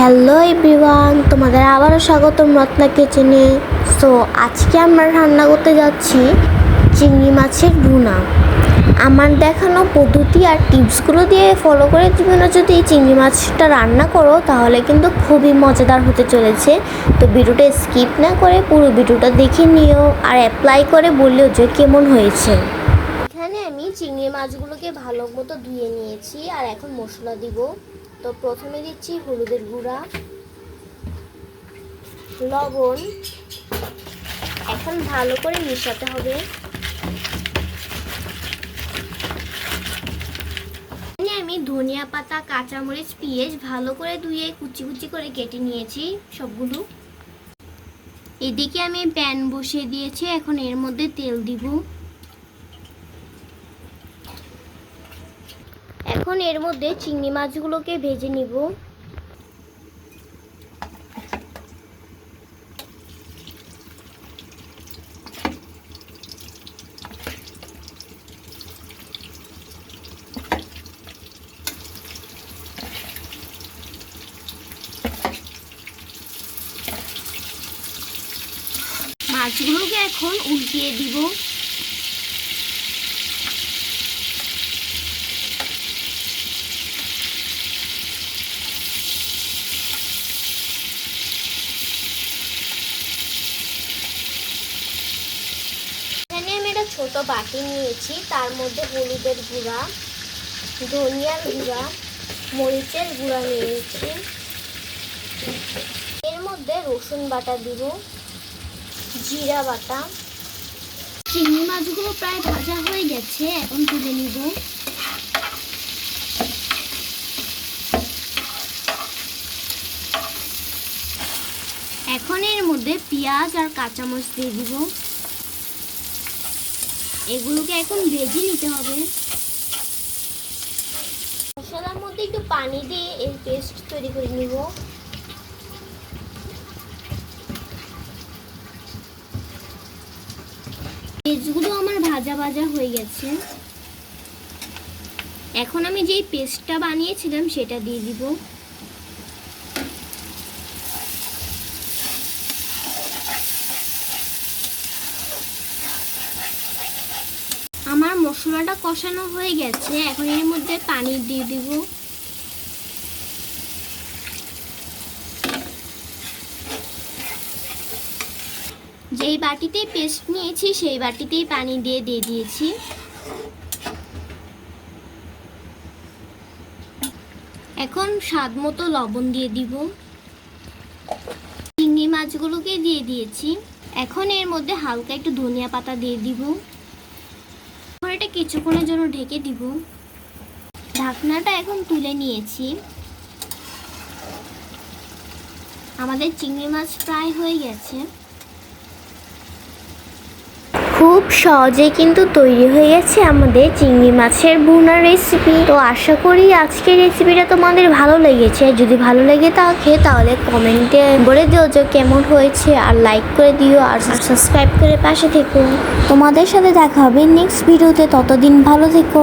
Hello everyone তোমাদের আবারও স্বাগতম রত্না কিচেনে সো আজকে আমরা রান্না করতে যাচ্ছি চিংড়ি মাছের ভুনা। আমার দেখানো পদ্ধতি আর টিপসগুলো দিয়ে ফলো করে তোমরা যদি চিংড়ি মাছটা রান্না করো, তাহলে কিন্তু খুবই মজাদার হতে চলেছে। তো ভিডিওটা স্কিপ না করে পুরো ভিডিওটা দেখে নিও আর অ্যাপ্লাই করে বললেও যে কেমন হয়েছে। এখানে আমি চিংড়ি মাছগুলোকে ভালো মতো ধুয়ে নিয়েছি আর এখন মশলা দিব। তো প্রথমে দিচ্ছি হলুদের গুঁড়া, লবণ। এখন ভালো করে মিশাতে হবে। আমি ধনিয়া পাতা, কাঁচামরিচ, পেঁয়াজ ভালো করে ধুয়ে কুচি কুচি করে কেটে নিয়েছি সবগুলো। এদিকে আমি প্যান বসিয়ে দিয়েছি, এখন এর মধ্যে তেল দিব। এখন এর মধ্যে চিংড়ি মাছগুলোকে ভেজে নিব। মাছগুলোকে এখন উল্টিয়ে দিব এখানে ছোট বাটি নিয়েছি। তার মধ্যে হলুদের গুঁড়া, ধনিয়ার গুঁড়া, মরিচের গুঁড়া নিয়েছি। এর মধ্যে রসুন বাটা দিব, জিরা বাটা। চিংড়ি মাছগুলো প্রায় ভাজা হয়ে গেছে, এখন তুলে নিব। এখন এর মধ্যে পেঁয়াজ আর কাঁচামরিচ দিয়ে দিব। এগুলোকে এখন ভেজে নিতে হবে। মশলার মধ্যে একটু পানি দিয়ে এর পেস্ট তৈরি করে নিব। পেস্টগুলো আমার ভাজা ভাজা হয়ে গেছে। এখন আমি যেই পেস্টটা বানিয়েছিলাম সেটা দিয়ে দিব। মশলাটা কষানো হয়ে গেছে, এখন এর মধ্যে পানি দিয়ে দিব। যেই বাটিতে পেস্ট নিয়েছি, সেই বাটিতেই পানি দিয়ে দিয়ে দিয়েছি। এখন স্বাদ মতো লবণ দিয়ে দিব। চিংড়ি মাছগুলোকে দিয়ে দিয়েছি। এখন এর মধ্যে হালকা একটু ধনিয়া পাতা দিয়ে দিব। এটা কিছুক্ষণের জন্য ঢেকে দিব। ঢাকনাটা এখন তুলে নিয়েছি। আমাদের চিংড়ি মাছ ফ্রাই হয়ে গেছে। খুব সহজে কিন্তু তৈরি হয়ে গেছে আমাদের চিংড়ি মাছের বুনার রেসিপি তো আশা করি আজকের রেসিপিটা তোমাদের ভালো লেগেছে। যদি ভালো লেগে থাকে তাহলে কমেন্টে বলে দিও যে কেমন হয়েছে আর লাইক করে দিও আর সাবস্ক্রাইব করে পাশে থেকো। তোমাদের সাথে দেখা হবে নেক্সট ভিডিওতে ততদিন ভালো থেকো।